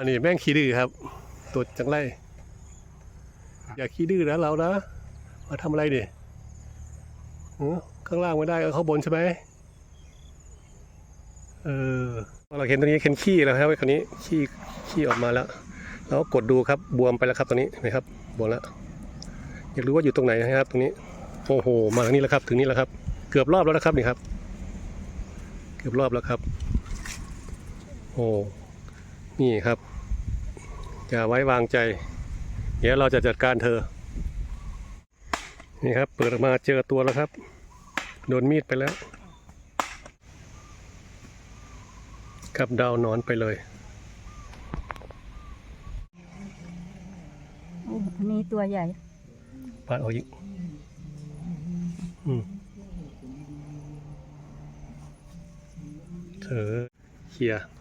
อันนี้แม่งขี้ดื้อครับตัวจังไรอย่าขี้ดื้อนะเรานะมาทำอะไรดิข้างล่างไม่ได้ก็ข้างบนใช่ไหมเออเราเห็นตัวนี้เห็นขี้แล้วครับคนนี้ขี้ขี้ออกมาแล้วเราก็กดดูครับบวมไปแล้วครับตัวนี้เห็นไหมครับบวมแล้วอยากรู้ว่าอยู่ตรงไหนนะครับ ตรงนี้โอ้โหมาทางนี้แล้วครับ ถึงนี้แล้วครับ เกือบรอบแล้วนะครับนี่ครับ เกือบรอบแล้วครับ โอ้ นี่ครับอย่าไว้วางใจ เดี๋ยวเราจะจัดการเธอ นี่ครับ เปิดออกมาเจอตัวแล้วครับ โดนมีดไปแล้ว กับดาวหนอนไปเลยโอ้อันนี้ตัวใหญ่ปาดเอาอีกอืมเธอเคลียร์